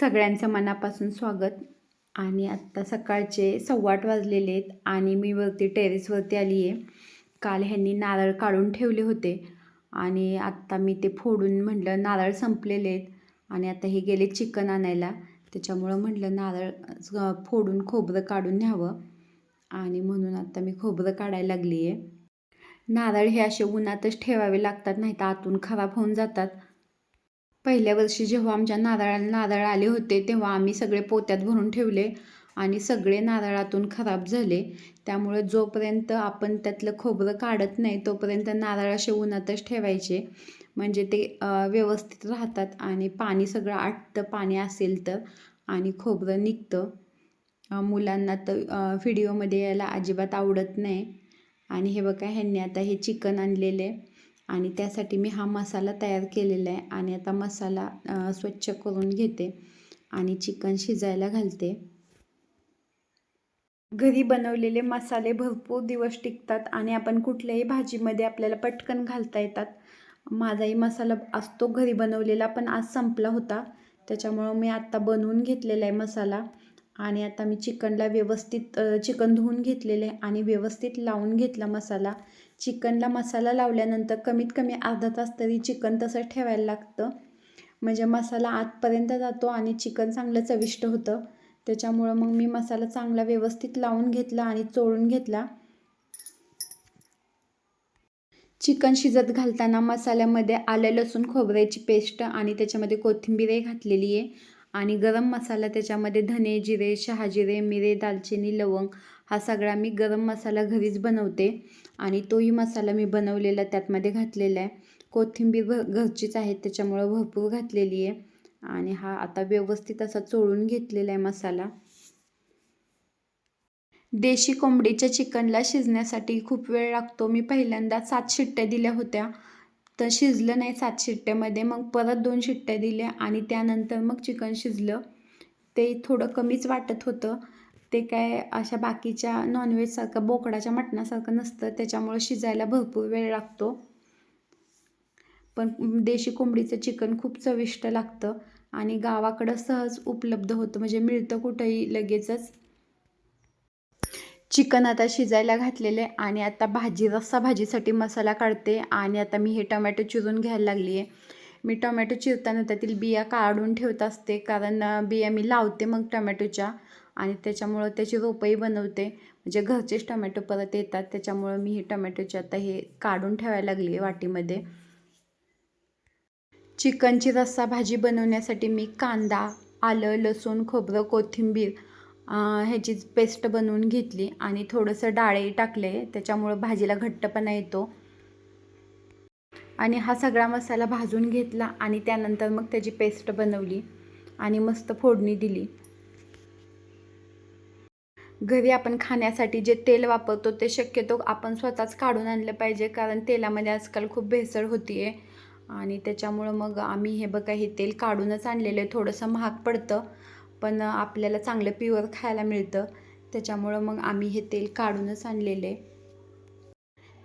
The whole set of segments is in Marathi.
सगळ्यांचं मनापासून स्वागत. आणि आत्ता सकाळचे सव्वाट वाजलेले आहेत आणि मी वरती टेरेसवरती आली आहे. काल ह्यांनी नारळ काढून ठेवले होते. आणि आत्ता मी ते फोडून म्हटलं नारळ संपलेले आहेत. आणि आता हे गेले चिकन आणायला. त्याच्यामुळं म्हटलं नारळ फोडून खोबरं काढून न्यावं. आणि म्हणून आता मी खोबरं काढायला लागली आहे नारळ हे असे उन्हातच ठेवावे लागतात नाही तर आतून खराब होऊन जातात. पहिल्या वर्षी जेव्हा आमच्या नारळाला नारळ आले होते तेव्हा आम्ही सगळे पोत्यात भरून ठेवले आणि सगळे नारळातून खराब झाले. त्यामुळे जोपर्यंत आपण त्यातलं खोबरं काढत नाही तोपर्यंत नारळ असे उन्हातच ठेवायचे. म्हणजे ते व्यवस्थित राहतात आणि पाणी सगळं आटतं पाणी असेल तर आणि खोबरं निघतं. मुलांना तर व्हिडिओमध्ये यायला अजिबात आवडत नाही. आणि हे बघा ह्यांनी आता हे चिकन आणलेलं आहे. आणि त्यासाठी मी हा मसाला तयार केलेला आहे. आणि आता मसाला स्वच्छ करून घेते. आणि चिकन शिजायला घालते. घरी बनवलेले मसाले भरपूर दिवस टिकतात. आणि आपण कुठल्याही भाजीमध्ये आपल्याला पटकन घालता येतात. माझाही मसाला असतो. घरी बनवलेला पण आज संपला होता. त्याच्यामुळं मी आत्ता बनवून घेतलेला आहे मसाला. आणि आता मी चिकनला व्यवस्थित चिकन धुवून घेतलेले आणि व्यवस्थित लावून घेतला मसाला. चिकनला मसाला लावल्यानंतर कमीत कमी अर्धा तास तरी चिकन तसं ठेवायला लागतं. म्हणजे मसाला आतपर्यंत जातो आणि चिकन चांगलं चविष्ट होतं. त्याच्यामुळं मग मी मसाला चांगला व्यवस्थित लावून घेतला आणि चोळून घेतला. चिकन शिजत घालताना मसाल्यामध्ये आलं लसूण खोबऱ्याची पेस्ट आणि त्याच्यामध्ये कोथिंबीरही घातलेली आहे. आणि गरम मसाला त्याच्यामध्ये धने जिरे शहाजिरे मिरे दालचिनी लवंग हा सगळा मी गरम मसाला घरीच बनवते. आणि तोही मसाला मी बनवलेला त्यातमध्ये घातलेला आहे. कोथिंबीर भर घरचीच आहे त्याच्यामुळं भरपूर घातलेली आहे. आणि हा आता व्यवस्थित असा चोळून घेतलेला आहे मसाला. देशी कोंबडीच्या चिकनला शिजण्यासाठी खूप वेळ लागतो. मी पहिल्यांदा सात शिट्ट्या दिल्या होत्या. तर शिजलं नाही सात शिट्ट्यामध्ये मग परत दोन शिट्ट्या दिल्या आणि त्यानंतर मग चिकन शिजलं. ते थोडं कमीच वाटत होतं. ते काय अशा बाकीच्या नॉनव्हेजसारखं बोकडाच्या मटणासारखं नसतं. त्याच्यामुळं शिजायला भरपूर वेळ लागतो. पण देशी कोंबडीचं चिकन खूप चविष्ट लागतं आणि गावाकडं सहज उपलब्ध होतं. म्हणजे मिळतं कुठंही लगेचच. चिकन आता शिजायला घातलेले आणि आता भाजी रस्सा भाजीसाठी मसाला काढते आणि आता मी हे टोमॅटो चिरून घ्यायला लागली आहे. मी टोमॅटो चिरताना त्यातील बिया काढून ठेवत असते कारण बिया मी लावते मग टोमॅटोच्या आणि त्याच्यामुळं त्याची रोपंही बनवते. म्हणजे घरचेच टोमॅटो परत येतात त्याच्यामुळं मी हे टोमॅटोचे आता हे काढून ठेवायला लागली आहे वाटीमध्ये. चिकनची रस्सा भाजी बनवण्यासाठी मी कांदा आलं लसूण खोबरं कोथिंबीर ह्याची पेस्ट बनवून घेतली आणि थोडंसं डाळही टाकले. त्याच्यामुळं भाजीला घट्टपणा येतो. आणि हा सगळा मसाला भाजून घेतला आणि त्यानंतर मग त्याची पेस्ट बनवली आणि मस्त फोडणी दिली. घरी आपण खाण्यासाठी जे तेल वापरतो ते शक्यतो आपण स्वतःच काढून आणलं पाहिजे कारण तेलामध्ये आजकाल खूप भेसळ होती आहे आणि त्याच्यामुळं मग आम्ही हे बघा हे तेल काढूनच आणलेलं आहे. थोडंसं महाग पडतं. पण आपल्याला चांगलं प्युअर खायला मिळतं. त्याच्यामुळं मग आम्ही हे तेल काढूनच आणलेलं. आहे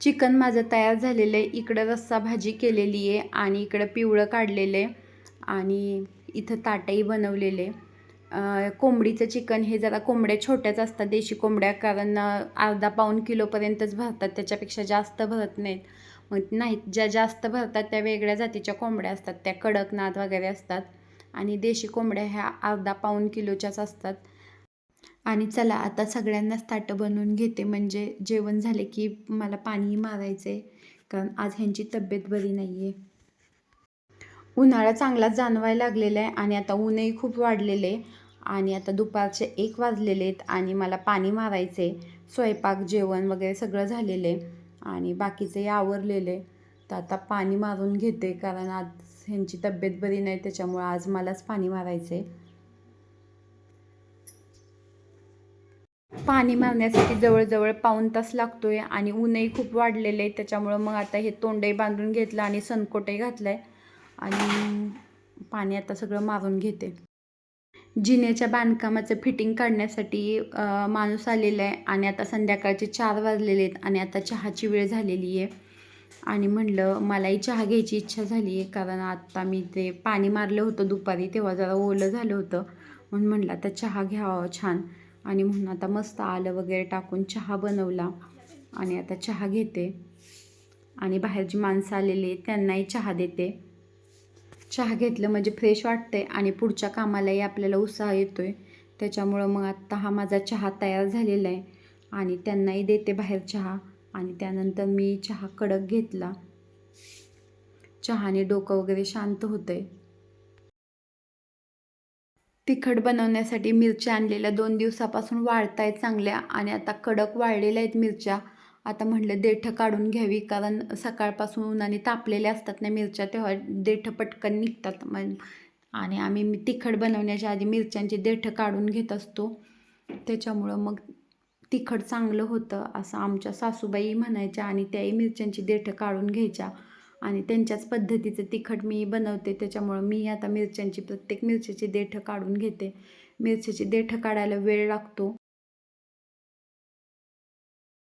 चिकन माझं तयार झालेलं आहे. इकडं रस्सा भाजी केलेली आहे आणि इकडं पिवळं काढलेलं आहे. आणि इथं ताटही बनवलेले कोंबडीचं चिकन हे जरा कोंबड्या छोट्याच असतात देशी कोंबड्या कारण अर्धा पाऊण किलोपर्यंतच भरतात. त्याच्यापेक्षा जास्त भरत नाहीत. मग नाहीत ज्या जास्त भरतात त्या वेगळ्या जातीच्या कोंबड्या असतात. त्या कडकनाथ वगैरे असतात. आणि देशी कोंबड्या ह्या अर्धा पाऊण किलोच्याच असतात. आणि चला आता सगळ्यांनाच ताटं बनवून घेते. म्हणजे जेवण झाले की मला पाणीही मारायचं आहे कारण आज ह्यांची तब्येत बरी नाही आहे उन्हाळा चांगलाच जाणवायला लागलेला आहे आणि आता ऊनही खूप वाढलेले आहे. आणि आता दुपारचे एक वाजलेले आहेत आणि मला पाणी मारायचं आहे स्वयंपाक जेवण वगैरे सगळं झालेलं आहे. आणि बाकीचंही आवरलेलं आहे. तर आता पाणी मारून घेते कारण आज ह्यांची तब्येत बरी नाही त्याच्यामुळं आज मलाच पाणी मारायचं आहे पाणी मारण्यासाठी जवळजवळ पाऊण तास लागतोय आणि ऊनही खूप वाढलेलं आहे त्याच्यामुळं मग आता हे तोंडही बांधून घेतलं आणि सनकोटही घातलं आहे आणि पाणी आता सगळं मारून घेते. जिन्याच्या बांधकामाचं फिटिंग काढण्यासाठी माणूस आलेला आहे आणि आता संध्याकाळचे चार वाजलेले आहेत आणि आता चहाची वेळ झालेली आहे आणि म्हणलं मलाही चहा घ्यायची इच्छा झाली आहे कारण आत्ता मी ते पाणी मारलं होतं दुपारी तेव्हा जरा ओलं झालं होतं. म्हणून म्हणलं आता चहा घ्यावा छान. आणि म्हणून आता मस्त आलं वगैरे टाकून चहा बनवला आणि आता चहा घेते. आणि बाहेरची माणसं आलेली आहेत त्यांनाही चहा देते. चहा घेतलं म्हणजे फ्रेश वाटते आणि पुढच्या कामालाही आपल्याला उत्साह येतो आहे त्याच्यामुळं मग आत्ता हा माझा चहा तयार झालेला आहे आणि त्यांनाही देते बाहेर चहा. आणि त्यानंतर मी चहा कडक घेतला. चहाने डोकं वगैरे शांत होतं आहे तिखट बनवण्यासाठी मिरच्या आणलेल्या दोन दिवसापासून वाळत आहेत चांगल्या आणि आता कडक वाळलेल्या आहेत मिरच्या. आता म्हटलं देठं काढून घ्यावी कारण सकाळपासून उन्हाने तापलेल्या असतात ना मिरच्या तेव्हा देठं पटकन निघतात. मग आणि आम्ही तिखट बनवण्याच्या आधी मिरच्यांची देठं काढून घेत असतो. त्याच्यामुळं मग तिखट चांगलं होतं असं आमच्या सासूबाई म्हणायच्या आणि त्याही मिरच्यांची देठं काढून घ्यायच्या. आणि त्यांच्याच पद्धतीचं तिखट मी बनवते त्याच्यामुळं मी आता मिरच्यांची प्रत्येक मिरच्याची देठं काढून घेते. मिरच्याची देठं काढायला वेळ लागतो.